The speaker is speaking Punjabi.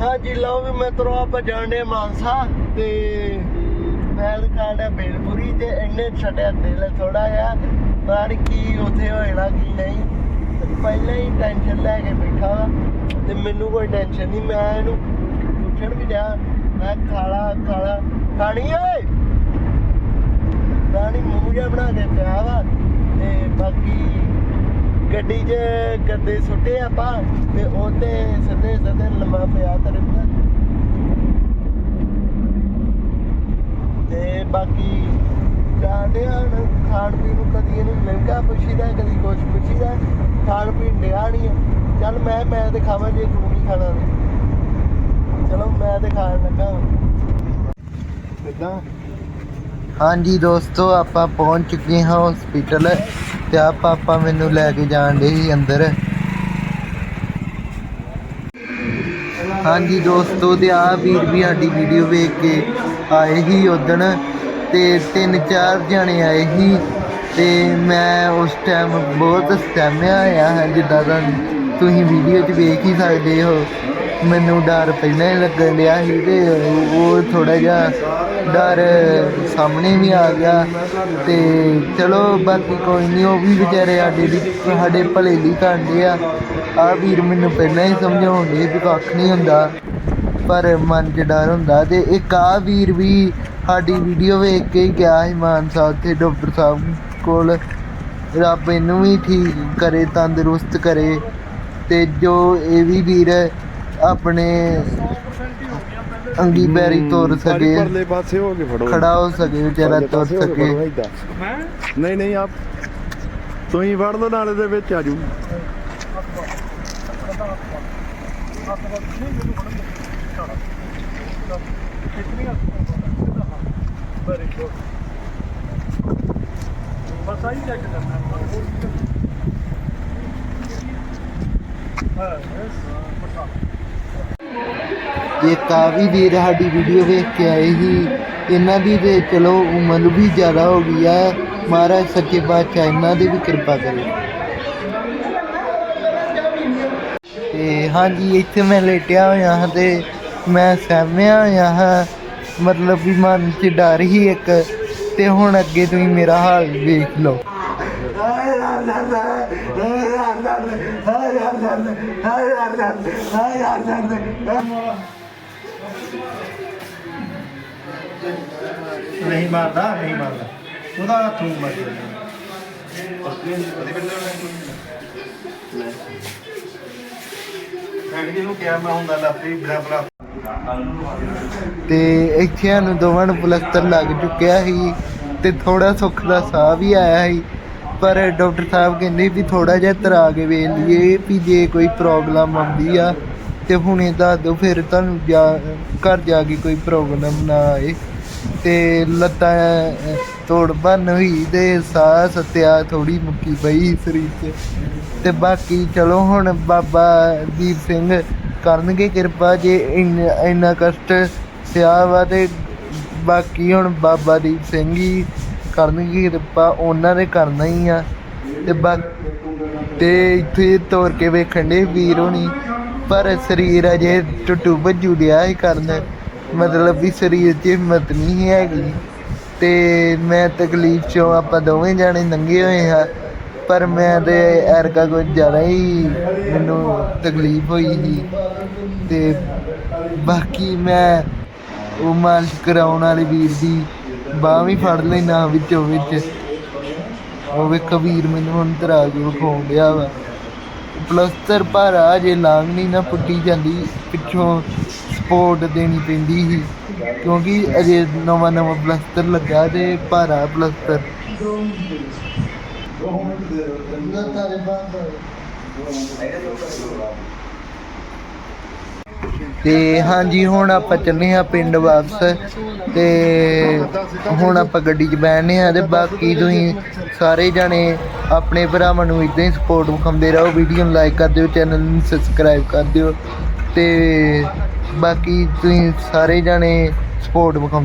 ਹਾਂਜੀ, ਲਓ ਵੀ ਮੈਂ ਮਿੱਤਰੋ, ਆਪਾਂ ਜਾਣਦੇ ਮਾਨਸਾ ਤੇ ਮੈਂ ਦਿਖਾਣਾ ਬੇਲਪੁਰੀ ਤੇ ਇਹਨੇ ਛੱਡਿਆ ਦਿਲ ਥੋੜਾ ਜਿਹਾ, ਪਰ ਕੀ ਉੱਥੇ ਹੋਏਣਾ ਕੀ ਨਹੀਂ। ਪਹਿਲਾਂ ਹੀ ਟੈਨਸ਼ਨ ਲੈ ਕੇ ਬੈਠਾ ਵਾ ਤੇ ਮੈਨੂੰ ਕੋਈ ਟੈਨਸ਼ਨ ਨਹੀਂ, ਮੈਂ ਇਹਨੂੰ ਪੁੱਛਣ ਵੀ ਜਾ ਮੈਂ ਖਾਲਾ ਖਾਲਾ, ਖਾਣੀ ਓਏ! ਰਾਣੀ ਮੂੰਹ ਜਿਹਾ ਬਣਾ ਕੇ ਪਿਆ ਵਾ ਤੇ ਬਾਕੀ ਗੱਡੀ 'ਚ ਗੱਦੇ ਸੁੱਟੇ ਆਪਾਂ ਤੇ ਉਹਤੇ ਸਿੱਧੇ ਸਿੱਧੇ ਲੰਮਾ ਪਿਆ ਤਰਫ ਤੇ ਬਾਕੀ ਜਾਣਦੇ ਹਨ ਖਾਣ ਪੀਣ ਨੂੰ ਕਦੀ ਇਹਨੂੰ ਮਹਿੰਗਾ ਪੁੱਛੀਦਾ, ਕਦੀ ਕੁਛ ਪੁੱਛੀਦਾ, ਖਾਣ ਪੀਣ ਡਿਆ ਨਹੀਂ ਆ। ਚੱਲ ਮੈਂ ਮੈਂ ਤੇ ਖਾਵਾਂ ਜੇ ਤੂੰ ਨਹੀਂ ਖਾਣਾ ਚਲੋ ਮੈਂ ਤੇ ਖਾਣ ਲੱਗਾ ਕਿੱਦਾਂ? ਹਾਂਜੀ ਦੋਸਤੋ, ਆਪਾਂ ਪਹੁੰਚ ਚੁੱਕੇ ਹਾਂ ਹਸਪੀਟਲ ਤੇ ਆ ਪਾਪਾ ਮੈਨੂੰ ਲੈ ਕੇ ਜਾਣ ਦੇ ਸੀ ਅੰਦਰ। ਹਾਂਜੀ ਦੋਸਤੋ, ਤੇ ਆ ਵੀਰ ਵੀ ਸਾਡੀ ਵੀਡੀਓ ਵੇਖ ਕੇ ਆਏ ਹੀ ਉਦਣ ਤੇ ਤਿੰਨ ਚਾਰ ਜਣੇ ਆਏ ਸੀ ਤੇ ਮੈਂ ਉਸ ਟਾਈਮ ਬਹੁਤ ਸਹਿਮਿਆ ਹੋਇਆ ਹਾਂ ਜਿੱਦਾਂ ਦਾ ਤੁਸੀਂ ਵੀਡੀਓ 'ਚ ਵੇਖ ਹੀ ਸਕਦੇ ਹੋ। ਮੈਨੂੰ ਡਰ ਪਹਿਲਾਂ ਹੀ ਲੱਗਣ ਡਿਆ ਸੀ ਤੇ ਉਹ ਥੋੜਾ ਜਿਹਾ ਡਰ ਸਾਹਮਣੇ ਵੀ ਆ ਗਿਆ ਤੇ ਚਲੋ ਬਾਕੀ ਕੋਈ ਨਹੀਂ, ਉਹ ਵੀ ਵਿਚਾਰੇ ਸਾਡੇ ਦੀ ਸਾਡੇ ਭਲੇ ਲਈ ਕਰਦੇ ਆ। ਆ ਵੀਰ ਮੈਨੂੰ ਪਹਿਲਾਂ ਹੀ ਸਮਝਾਉਂਦੇ ਵੀ ਕੱਖ ਨਹੀਂ ਹੁੰਦਾ, ਪਰ ਮਨ 'ਚ ਡਰ ਹੁੰਦਾ ਤੇ ਇੱਕ ਆ ਵੀਰ ਵੀ ਸਾਡੀ ਵੀਡੀਓ ਵੇਖ ਕੇ ਹੀ ਗਿਆ ਸੀ ਮਾਨਸਾ ਉੱਥੇ ਡਾਕਟਰ ਸਾਹਿਬ ਕੋਲ। ਰੱਬ ਇਹਨੂੰ ਵੀ ਠੀਕ ਕਰੇ, ਤੰਦਰੁਸਤ ਕਰੇ ਤੇ ਜੋ ਇਹ ਵੀ ਵੀਰ ਆਪਣੇ ਅੰਗੀ ਪੈਰੀ ਤੁਰ ਸਕੇ। ਪਰਲੇ ਪਾਸੇ ਹੋ ਕੇ ਫੜੋ। ਖੜਾ ਹੋ ਸਕੇ ਵਿਚਾਰਾ ਤੁਰ ਸਕੇ। ਨਹੀਂ ਨਹੀਂ ਆਪ ਤੁਸੀਂ ਫੜ ਲਓ ਨਾਲੇ ਦੇ ਵਿੱਚ ਆ ਜੂ ਬਸ। ਚੈੱਕ ਕਰਨਾ ਹਾਂ ਜੇ ਕਾਫ਼ੀ ਵੀਰ ਸਾਡੀ ਵੀਡੀਓ ਵੇਖ ਕੇ ਆਏ ਸੀ ਇਹਨਾਂ ਦੀ ਤੇ ਚਲੋ ਉਮਰ ਵੀ ਜ਼ਿਆਦਾ ਹੋ ਗਈ ਆ ਮਹਾਰਾਜ ਸੱਚੇ ਪਾਤਸ਼ਾਹ ਇਹਨਾਂ ਦੀ ਵੀ ਕਿਰਪਾ ਕਰੇ ਤੇ ਹਾਂਜੀ ਇੱਥੇ ਮੈਂ ਲੇਟਿਆ ਹੋਇਆ ਹਾਂ ਤੇ ਮੈਂ ਸਹਿਮਿਆ ਹੋਇਆ ਹਾਂ ਮਤਲਬ ਵੀ ਮਨ 'ਚ ਡਰ ਹੀ ਇੱਕ ਤੇ ਹੁਣ ਅੱਗੇ ਤੁਸੀਂ ਮੇਰਾ ਹਾਲ ਵੇਖ ਲਓ ਨਹੀਂ ਮਾਰਦਾ ਨਹੀਂ ਮਾਰਦਾ। ਉਹਦਾ ਹੱਥੋਂ ਮਰ ਕਿਹਾ ਮੈਂ ਹੁੰਦਾ ਬੜਾ ਤੇ ਇੱਥੇ ਸਾਨੂੰ ਦੋਵਾਂ ਨੂੰ ਪਲਸਤਰ ਲੱਗ ਚੁੱਕਿਆ ਸੀ ਤੇ ਥੋੜਾ ਸੁੱਖ ਦਾ ਸਾਹ ਵੀ ਆਇਆ ਸੀ। ਪਰ ਡਾਕਟਰ ਸਾਹਿਬ ਕਹਿੰਦੇ ਵੀ ਥੋੜਾ ਜਿਹਾ ਤਰਾ ਕੇ ਵੇਖ ਲਈਏ ਵੀ ਜੇ ਕੋਈ ਪ੍ਰੋਬਲਮ ਆਉਂਦੀ ਆ ਅਤੇ ਹੁਣੇ ਦੱਸ ਦਿਓ, ਫਿਰ ਤੁਹਾਨੂੰ ਜਾ, ਘਰ ਜਾ ਕੇ ਕੋਈ ਪ੍ਰੋਬਲਮ ਨਾ ਆਏ। ਅਤੇ ਲੱਤਾਂ ਤੋੜ ਭੰਨ ਹੋਈ ਅਤੇ ਸਾਹ ਸਤਿਆ ਥੋੜ੍ਹੀ ਮੁੱਕੀ ਪਈ ਸਰੀਰ 'ਚ। ਅਤੇ ਬਾਕੀ ਚਲੋ ਹੁਣ ਬਾਬਾ ਦੀਪ ਸਿੰਘ ਕਰਨਗੇ ਕਿਰਪਾ ਜੇ ਇੰਨਾ ਇੰਨਾ ਕਸ਼ਟ ਸਿਆ ਵਾ ਅਤੇ ਬਾਕੀ ਹੁਣ ਬਾਬਾ ਦੀਪ ਸਿੰਘ ਹੀ ਕਰਨਗੇ ਕਿਰਪਾ, ਉਹਨਾਂ ਨੇ ਕਰਨਾ ਹੀ ਆ। ਤੇ ਬਾ ਤੇ ਇੱਥੇ ਤੋਰ ਕੇ ਵੇਖਣ ਦੇ ਵੀਰ ਹੋਣੀ। ਪਰ ਸਰੀਰ ਅਜੇ ਟੁੱਟੂ ਭੱਜੂ ਡਿਆ ਹੀ ਕਰਨ। ਮਤਲਬ ਵੀ ਸਰੀਰ 'ਚ ਹਿੰਮਤ ਨਹੀਂ ਹੈਗੀ। ਤੇ ਮੈਂ ਤਕਲੀਫ ਚੋਂ ਆਪਾਂ ਦੋਵੇਂ ਜਾਣੇ ਲੰਘੇ ਹੋਏ ਹਾਂ। ਪਰ ਮੈਂ ਤੇ ਐਰਕਾ ਕੁਝ ਜ਼ਿਆਦਾ ਹੀ ਮੈਨੂੰ ਤਕਲੀਫ ਹੋਈ ਸੀ। ਤੇ ਬਾਕੀ ਮੈਂ ਉਹ ਮਾਲਿਸ਼ ਕਰਾਉਣ ਵਾਲੇ ਵੀਰ ਦੀ ਬਾਹ ਵੀ ਫੜ ਲੈਣਾ ਵਿੱਚੋਂ ਵਿੱਚ ਉਹ ਵੇ ਵੀਰ ਮੈਨੂੰ ਹੁਣ ਤਰਾ ਕੇ ਵਿਖਾਉਣ ਡਿਆ ਵਾ। ਪਲਸਤਰ ਭਾਰਾ ਜੇ ਲਾਂਗ ਨਹੀਂ ਨਾ ਪੁੱਟੀ ਜਾਂਦੀ ਪਿੱਛੋਂ ਸਪੋਰਟ ਦੇਣੀ ਪੈਂਦੀ ਸੀ। ਕਿਉਂਕਿ ਅਜੇ ਨਵਾਂ ਨਵਾਂ ਪਲਸਤਰ ਲੱਗਾ ਤੇ ਭਾਰਾ ਪਲਸਤਰ। ਤੇ ਹਾਂਜੀ, ਹੁਣ ਆਪਾਂ ਚੱਲੇ ਆ ਪਿੰਡ ਵਾਪਸ ਤੇ ਹੁਣ ਆਪਾਂ ਗੱਡੀ 'ਚ ਬੈਠਨੇ ਆ ਤੇ ਬਾਕੀ ਤੁਸੀਂ ਸਾਰੇ ਜਾਣੇ ਆਪਣੇ ਭਰਾਵਾਂ ਨੂੰ ਇਦਾਂ ਹੀ ਸਪੋਰਟ ਵਿਖਾਉਂਦੇ ਰਹੋ ਵੀਡੀਓ ਨੂੰ ਲਾਈਕ ਕਰ ਦਿਓ ਚੈਨਲ ਨੂੰ ਸਬਸਕ੍ਰਾਈਬ ਕਰ ਦਿਓ ਤੇ ਬਾਕੀ ਤੁਸੀਂ ਸਾਰੇ ਜਾਣੇ ਸਪੋਰਟ ਵਿਖਾਉਂਦੇ